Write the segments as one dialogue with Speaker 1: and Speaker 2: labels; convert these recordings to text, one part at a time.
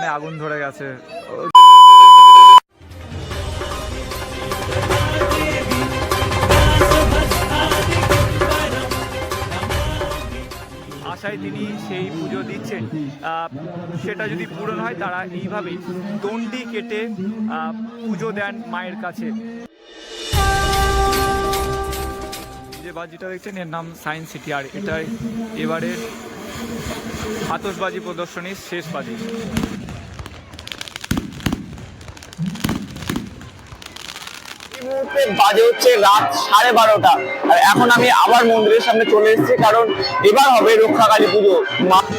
Speaker 1: দোকানে আগুন ধরে গেছে। তিনি সেই পুজো দিচ্ছেন। সেটা যদি পূরণ হয়, তারা এইভাবেই দণ্ডি কেটে পুজো দেন মায়ের কাছে। যে বাজিটা দেখছেন, এর নাম সায়েন্স সিটি, আর এটাই এবারের আতসবাজি প্রদর্শনীর শেষ বাজি।
Speaker 2: মুহূর্তে বাজে হচ্ছে রাত সাড়ে বারোটা। আর এখন আমি আবার মন্দিরের সামনে চলে এসেছি, কারণ এবার হবে রক্ষা কালী পুজো। মা-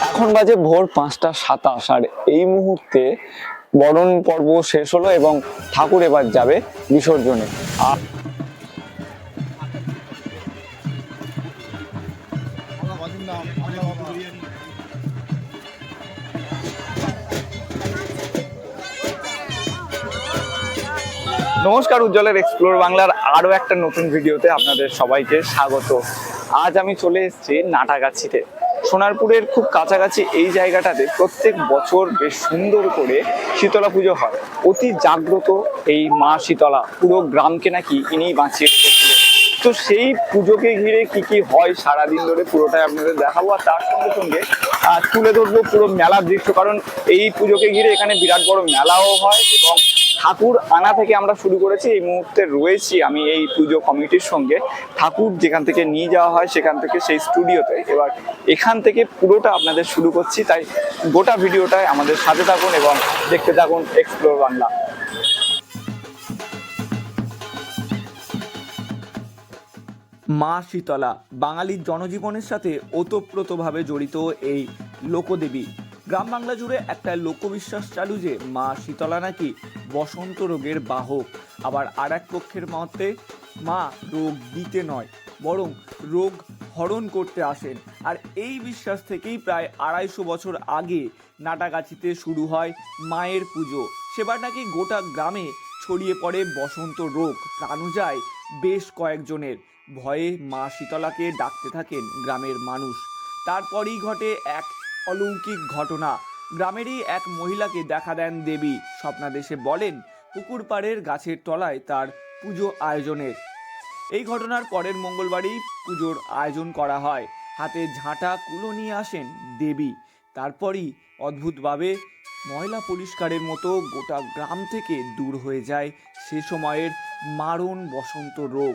Speaker 2: এখন বাজে ভোর পাঁচটা সাতাশ, আর এই মুহূর্তে বরণ পর্ব শেষ হলো এবং ঠাকুর এবার যাবে বিসর্জনে। আর নমস্কার, উজ্জ্বলের এক্সপ্লোর বাংলার আরও একটা নতুন ভিডিওতে আপনাদের সবাইকে স্বাগত। আজ আমি চলে এসেছি নাটাগাছিতে। সোনারপুরের খুব কাছাকাছি এই জায়গাটাতে প্রত্যেক বছর বেশ সুন্দর করে শীতলা পুজো হয়। অতি জাগ্রত এই মা শীতলা, পুরো গ্রামকে নাকি ইনিই বাঁচিয়ে তো সেই পুজোকে ঘিরে কি কি হয় সারাদিন ধরে পুরোটাই আপনাদের দেখাবো, আর তার সঙ্গে সঙ্গে তুলে ধরবো পুরো মেলার দৃশ্য। কারণ এই পুজোকে ঘিরে এখানে বিরাট বড় মেলাও হয় এবং ঠাকুর আনা থেকে আমরা শুরু করেছি, এই মুহূর্তে রয়েছি আমি এই পুজো কমিটির সঙ্গে। ঠাকুর যেখান থেকে নিয়ে যাওয়া হয় সেখান থেকে সেই স্টুডিওতে। এবার এখান থেকে পুরোটা আপনাদের শুরু করছি, তাই গোটা ভিডিওটায় আমাদের সাথে থাকুন এবং দেখতে থাকুন এক্সপ্লোর বাংলা
Speaker 1: মা শীতলা, বাঙালির জনজীবনের সাথে ওতপ্রোতভাবে জড়িত এই লোকদেবী। গ্রাম বাংলা জুড়ে একটা লোকবিশ্বাস চালু যে মা শীতলা নাকি বসন্ত রোগের বাহক। আবার আর এক পক্ষের মতে, মা রোগ দিতে নয়, বরং রোগ হরণ করতে আসেন। আর এই বিশ্বাস থেকেই প্রায় আড়াইশো বছর আগে নাটাগাছিতে শুরু হয় মায়ের পুজো। সেবার নাকি গোটা গ্রামে ছড়িয়ে পড়ে বসন্ত রোগ। প্রাণু যায় বেশ কয়েকজনের। ভয়ে মা শীতলাকে ডাকতে থাকেন গ্রামের মানুষ। তারপরই ঘটে এক অলৌকিক ঘটনা। গ্রামেরই এক মহিলাকে দেখা দেন দেবী। স্বপ্নাদেশে বলেন, পুকুর পাড়ের গাছের তলায় তার পুজো আয়োজনের। এই ঘটনার পরের মঙ্গলবারই পুজোর আয়োজন করা হয়। হাতে ঝাঁটা কুলো নিয়ে আসেন দেবী। তারপরই অদ্ভুতভাবে ময়লা পরিষ্কারের মতো গোটা গ্রাম থেকে দূর হয়ে যায় সে সময়ের মারণ বসন্ত রোগ।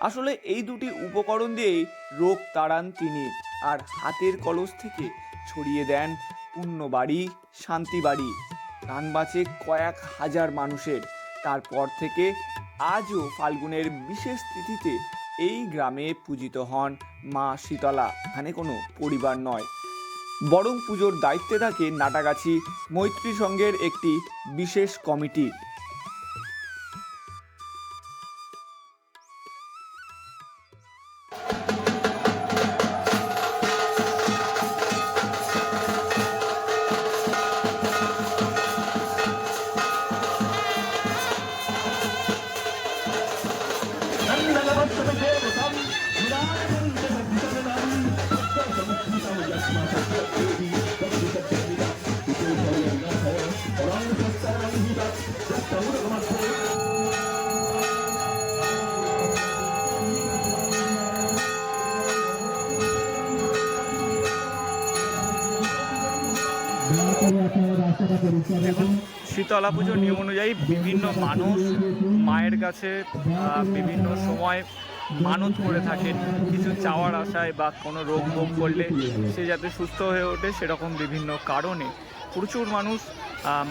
Speaker 1: আসলে এই দুটি উপকরণ দিয়েই রোগ তাড়ান তিনি। আর হাতের কলস থেকে ছড়িয়ে দেন পুণ্যবাড়ি শান্তিবাড়ি প্রাণ বাঁচে কয়েক হাজার মানুষের। তারপর থেকে আজও ফাল্গুনের বিশেষ তিথিতে এই গ্রামে পূজিত হন মা শীতলা। এখানে কোনো পরিবার নয়। বরং পুজোর দায়িত্বে থাকে নাটাগাছি, মৈত্রী সংঘের একটি বিশেষ কমিটি। শীতলা পুজোর নিয়ম অনুযায়ী বিভিন্ন মানুষ মায়ের কাছে বিভিন্ন সময় মানত করে থাকেন। কিছু চাওয়ার আশায় বা কোনো রোগ ভোগ করলে সে যাতে সুস্থ হয়ে ওঠে সেরকম বিভিন্ন কারণে। প্রচুর মানুষ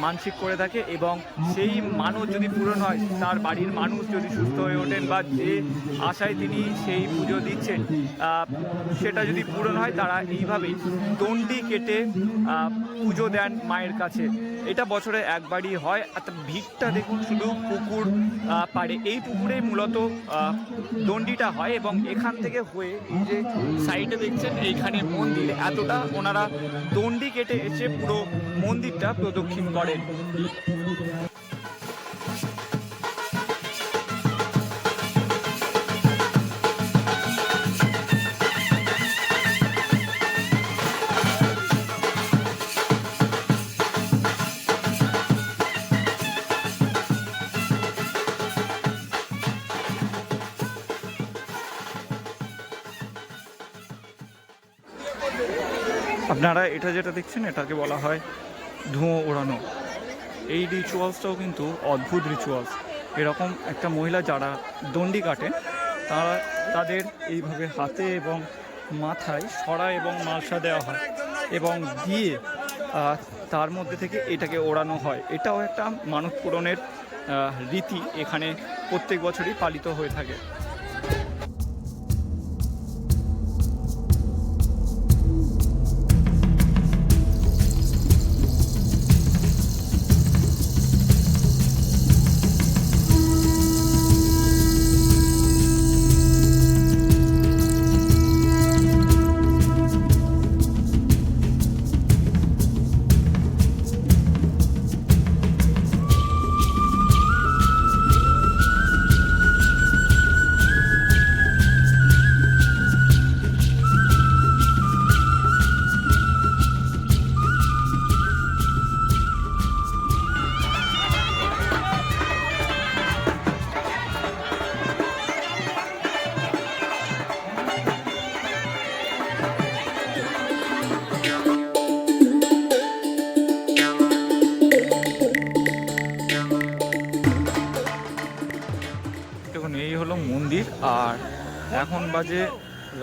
Speaker 1: মানসিক করে থাকে এবং সেই মানত যদি পূরণ হয়, তার বাড়ির মানুষ যদি সুস্থ হয়ে ওঠেন বা যে আশায় তিনি সেই পুজো দিচ্ছেন সেটা যদি পূরণ হয়, তারা এইভাবেই দণ্ডি কেটে পুজো দেন মায়ের কাছে। এটা বছরে একবারই হয়। ভিড়টা দেখুন, শুধু পুকুর পাড়ে। এই পুকুরেই মূলত দণ্ডিটা হয় এবং এখান থেকে হয়ে এই যে সাইডে দেখছেন, এইখানে মন্দির। এতটা ওনারা দণ্ডি কেটে এসে পুরো মন্দিরটা প্রদক্ষিণ দক্ষিণ করেন আপনারা এটা যেটা দেখছেন এটাকে বলা হয় ধুঁয়ো ওড়ানো। এই রিচুয়ালসটাও কিন্তু অদ্ভুত রিচুয়ালস এরকম একটা মহিলা যারা দণ্ডি কাটে, তারা তাদের এইভাবে হাতে এবং মাথায় সরা এবং মালসা দেওয়া হয় এবং দিয়ে তার মধ্যে থেকে এটাকে ওড়ানো হয়। এটাও একটা মানব পূরণের রীতি। এখানে প্রত্যেক বছরই পালিত হয়ে থাকে। এখন বাজে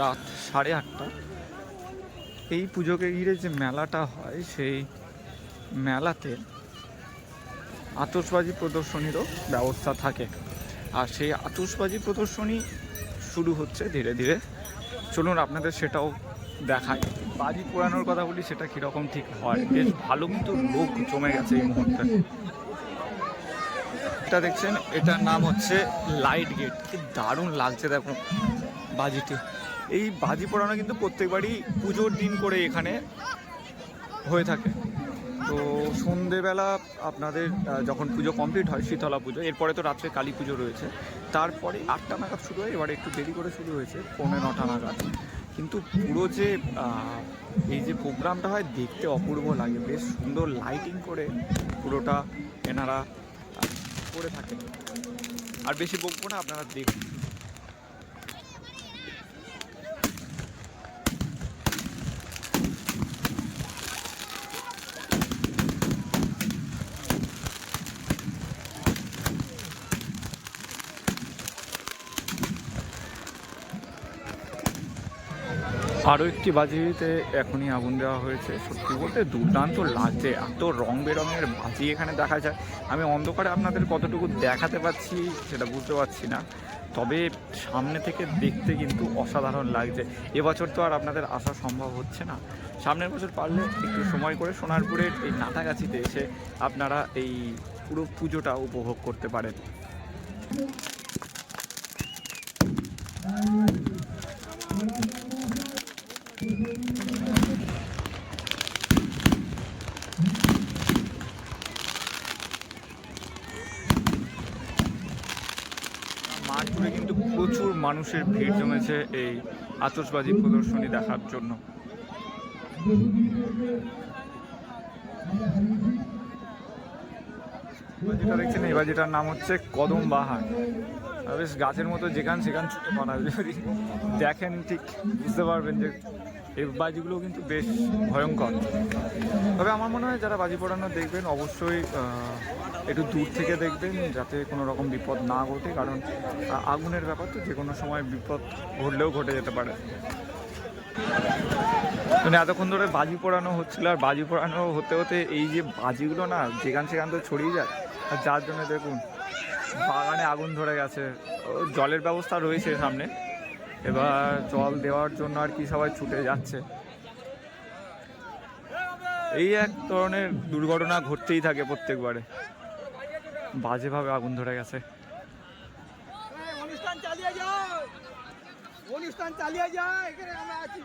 Speaker 1: রাত সাড়ে আটটা। এই পুজোকে ঘিরে যে মেলাটা হয়, সেই মেলাতে আতশবাজি প্রদর্শনীরও ব্যবস্থা থাকে। আর সেই আতসবাজি প্রদর্শনী শুরু হচ্ছে ধীরে ধীরে। চলুন আপনাদের সেটাও দেখায় বাজি পোড়ানোর কথা বলি সেটা কীরকম ঠিক হয়? বেশ ভালো কিন্তু লোক জমে গেছে এই মুহূর্তে। এটা দেখছেন, এটার নাম হচ্ছে লাইট গেট। কি দারুণ লাগছে দেখো বাজিটি। এই বাজি পোড়ানো কিন্তু প্রত্যেকবারই পুজোর দিন করে এখানে হয়ে থাকে। তো সন্ধেবেলা আপনাদের যখন পুজো কমপ্লিট হয়, শীতলা পুজো, এরপরে তো রাত্রে কালী পুজো রয়েছে। তারপরে আটটা নাগাদ শুরু হয়, এবারে একটু দেরি করে শুরু হয়েছে, পৌনে নটা নাগাদ। কিন্তু পুরো যে এই যে প্রোগ্রামটা হয়, দেখতে অপূর্ব লাগে। বেশ সুন্দর লাইটিং করে পুরোটা এনারা করে থাকেন। আর বেশি বকবো না, আপনারা দেখুন। আরও একটি বাজিতে এখনই আগুন দেওয়া হয়েছে। সত্যি বলতে দুর্দান্ত লাগছে। এত রং বেরঙের বাজি এখানে দেখা যায়। আমি অন্ধকারে আপনাদের কতটুকু দেখাতে পাচ্ছি সেটা বুঝতে পারছি না। তবে সামনে থেকে দেখতে কিন্তু অসাধারণ লাগছে। এবছর তো আর আপনাদের আসা সম্ভব হচ্ছে না। সামনের বছর পারলে একটু সময় করে সোনারপুরের এই নাটাগাছিতে এসে আপনারা এই পুরো পুজোটা উপভোগ করতে পারেন। মাঠ জুড়ে কিন্তু প্রচুর মানুষের ভিড় জমেছে এই আতশবাজি প্রদর্শনী দেখার জন্য। বাজিটা দেখছেন, এই বাজিটার নাম হচ্ছে কদম বাহার। বেশ গাছের মতো যেখান সেখান ছুটে পড়া যদি দেখেন ঠিক বুঝতে পারবেন যে এই বাজিগুলো কিন্তু বেশ ভয়ঙ্কর। তবে আমার মনে হয় যারা বাজি পড়ানো দেখবেন, অবশ্যই একটু দূর থেকে দেখবেন যাতে কোনো রকম বিপদ না ঘটে, কারণ আগুনের ব্যাপার তো যে কোনো সময় বিপদ ঘটলেও ঘটে যেতে পারে। মানে এতক্ষণ ধরে বাজি পোড়ানো হচ্ছিল, আর বাজি পোড়ানো হতে হতে এই যে বাজিগুলো না যেখান সেখান তো ছড়িয়ে যায়, আর যার জন্য দেখুন, বাগানে আগুন ধরে গেছে। জলের ব্যবস্থা রয়েছে সামনে, এবার জল দেওয়ার জন্য আর কি সবাই ছুটে যাচ্ছে। এই এক ধরনের দুর্ঘটনা ঘটতেই থাকে প্রত্যেকবারে। বাজেভাবে আগুন ধরে গেছে।
Speaker 3: অনুষ্ঠান চালিয়ে যাও। অনুষ্ঠান চালিয়ে যাও এখানে আমরা আছি।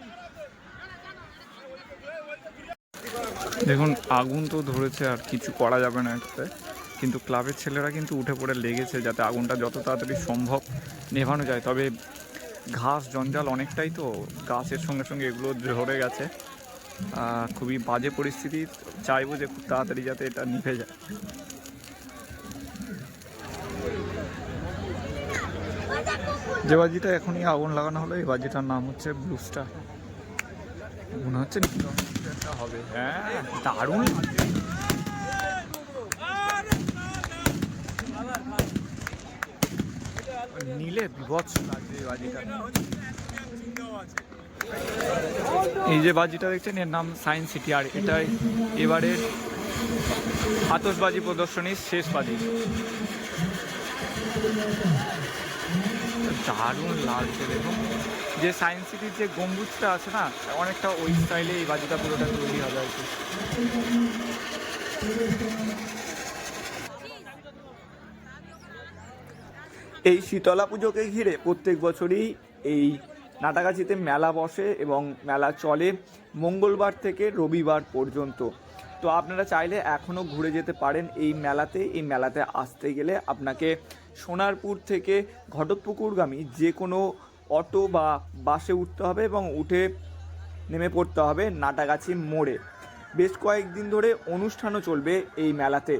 Speaker 1: দেখুন আগুন তো ধরেছে আর কিছু করা যাবে না এটাতে কিন্তু ক্লাবের ছেলেরা কিন্তু উঠে পড়ে লেগেছে যাতে আগুনটা যত তাড়াতাড়ি সম্ভব নেভানো যায়। তবে ঘাস জঞ্জাল অনেকটাই তো গাছের সঙ্গে সঙ্গে এগুলো ধরে গেছে। খুবই বাজে পরিস্থিতি। চাইব যে খুব তাড়াতাড়ি যাতে এটা নিভে যায়। যে বাজিটা এখনই আগুন লাগানো হলো, এই বাজিটার নাম হচ্ছে ব্লু স্টার মনে হচ্ছে হবে। হ্যাঁ দারুণ নীলে বিভৎস এই বাজিটা। এই যে বাজিটা দেখছেন, এর নাম সায়েন্স সিটি আর এটাই এবারের আতসবাজি প্রদর্শনীর শেষ বাজি। দারুণ লাগছে দেখুন যে সায়েন্স সিটির যে গম্বুজটা আছে না, অনেকটা ওই স্টাইলে এই বাজিটা পুরোটা তৈরি হবে আর কি।
Speaker 4: এই শীতলা পুজোকে ঘিরে প্রত্যেক বছরই এই নাটাগাছিতে মেলা বসে এবং মেলা চলে মঙ্গলবার থেকে রবিবার পর্যন্ত। তো আপনারা চাইলে এখনও ঘুরে যেতে পারেন এই মেলাতে। এই মেলাতে আসতে গেলে আপনাকে সোনারপুর থেকে ঘটকপুকুরগামী যে কোনো অটো বা বাসে উঠতে হবে এবং উঠে নেমে পড়তে হবে নাটাগাছি মোড়ে। বেশ কয়েকদিন ধরে অনুষ্ঠানও চলবে এই মেলাতে।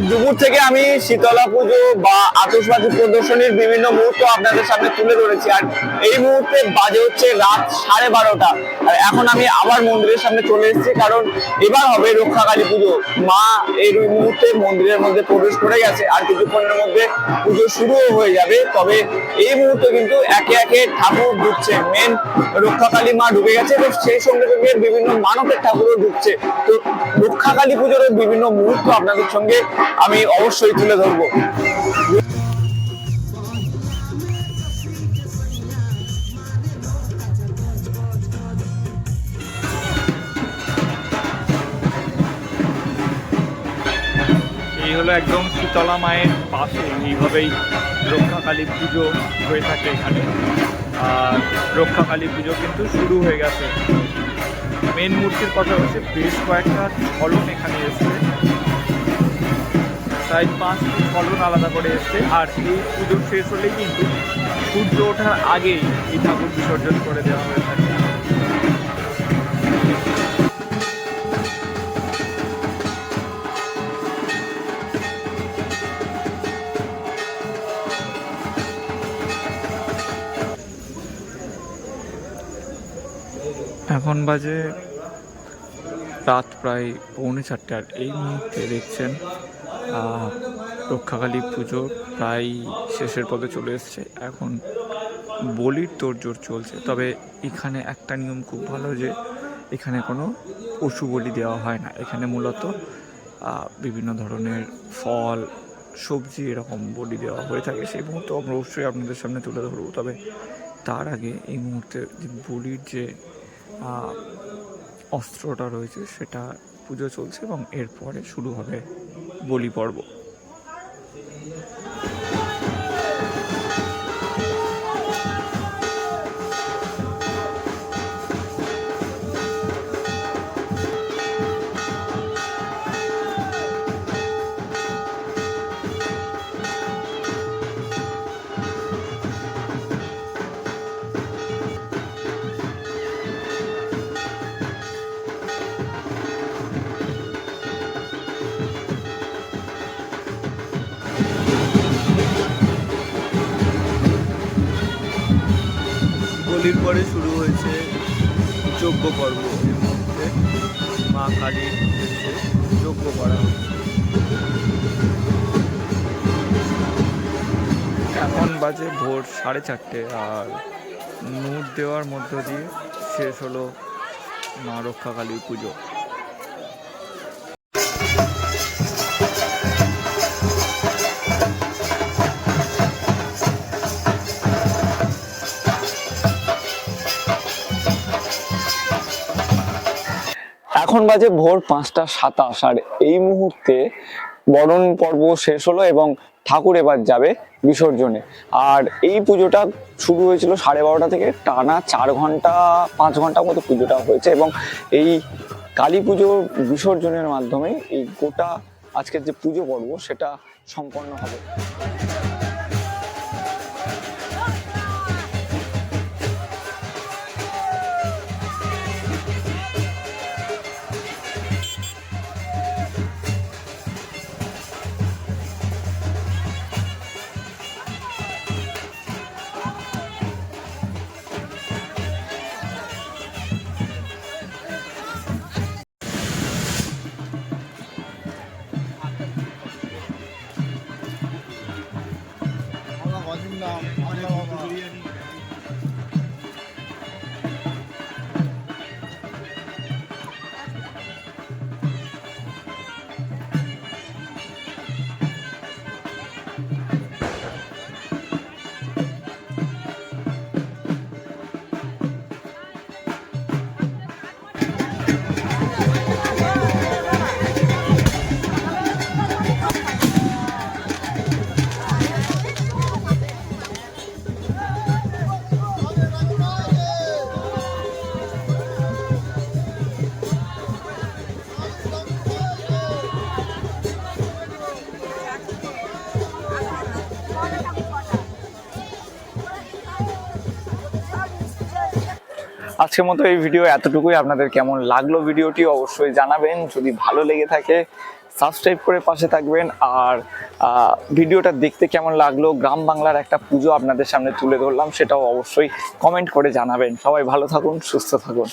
Speaker 5: দুপুর থেকে আমি শীতলা পুজো বা আতসবাজি প্রদর্শনীর বিভিন্ন মুহূর্ত আপনাদের সামনে তুলে ধরেছি। আর এই মুহূর্তে বাজে হচ্ছে রাত সাড়ে বারোটা। আর এখন আমি আবার মন্দিরের সামনে চলে এসেছি, কারণ এবার হবে রক্ষাকালী পুজো। মা এই মুহূর্তে মন্দিরের মধ্যে প্রবেশ করে গেছে, আর কিছুক্ষণের মধ্যে পুজো শুরুও হয়ে যাবে। তবে এই মুহূর্তে কিন্তু একে একে ঠাকুর ঢুকছে। মেন রক্ষাকালী মা ঢুকে গেছে এবং সেই সঙ্গে সঙ্গে বিভিন্ন মানবের ঠাকুরও ঢুকছে। তো রক্ষাকালী পুজোর বিভিন্ন মুহূর্ত আপনাদের সঙ্গে আমি অবশ্যই তুলে ধরবো।
Speaker 1: এই হলো একদম শীতলা মায়ের পাশে। এইভাবেই রক্ষাকালী পুজো হয়ে থাকে এখানে। আর রক্ষাকালী পুজো কিন্তু শুরু হয়ে গেছে। মেন মূর্তির কথা হচ্ছে, বেশ কয়েকটা ফলন এখানে এসছে। প্রায় পাঁচটি ফলন আলাদা করে এসছে। আর এই পুজো শেষ হলেই কিন্তু সূর্য ওঠার আগেই এই ঠাকুর বিসর্জন করে দেওয়া হয়ে থাকে। এখন বাজে রাত প্রায় পৌনে চারটে, আর এই মুহূর্তে দেখছেন রক্ষাকালী পুজো প্রায় শেষের পথে চলে এসছে। এখন বলির তোড়জোড় চলছে। তবে এখানে একটা নিয়ম খুব ভালো যে এখানে কোনো পশু বলি দেওয়া হয় না। এখানে মূলত বিভিন্ন ধরনের ফল, সবজি এরকম বলি দেওয়া হয়ে থাকে। সেই মুহূর্তে আমরা অবশ্যই আপনাদের সামনে তুলে ধরবো। তবে তার আগে এই মুহূর্তে যে বলির যে অস্ত্রটা রয়েছে সেটা পুজো চলছে এবং এরপরে শুরু হবে বলি পর্ব।
Speaker 4: হোলির পরে শুরু হয়েছে যজ্ঞ পর্ব। এর মধ্যে মা কালীর উদ্দেশ্যে যজ্ঞ করা
Speaker 1: এখন বাজে ভোর সাড়ে চারটে আর নূর দেওয়ার মধ্য দিয়ে শেষ হলো মা রক্ষাকালী পুজো।
Speaker 5: এখন বাজে ভোর পাঁচটা সাতাশ আর এই মুহূর্তে বরণ পর্ব শেষ হলো এবং ঠাকুর এবার যাবে বিসর্জনে। আর এই পুজোটা শুরু হয়েছিল সাড়ে বারোটা থেকে টানা চার ঘণ্টা, পাঁচ ঘণ্টা মতো পুজোটা হয়েছে এবং এই কালী পুজোর বিসর্জনের মাধ্যমে এই গোটা আজকের যে পুজো পর্ব সেটা সম্পন্ন হবে।
Speaker 1: আজকের মতো এই ভিডিও এতটুকুই। আপনাদের কেমন লাগল ভিডিওটি অবশ্যই জানাবেন। যদি ভালো লেগে থাকে সাবস্ক্রাইব করে পাশে থাকবেন। আর ভিডিওটা দেখতে কেমন লাগল, গ্রাম বাংলার একটা পুজো আপনাদের সামনে তুলে ধরলাম, সেটাও অবশ্যই কমেন্ট করে জানাবেন। সবাই ভালো থাকুন, সুস্থ থাকুন।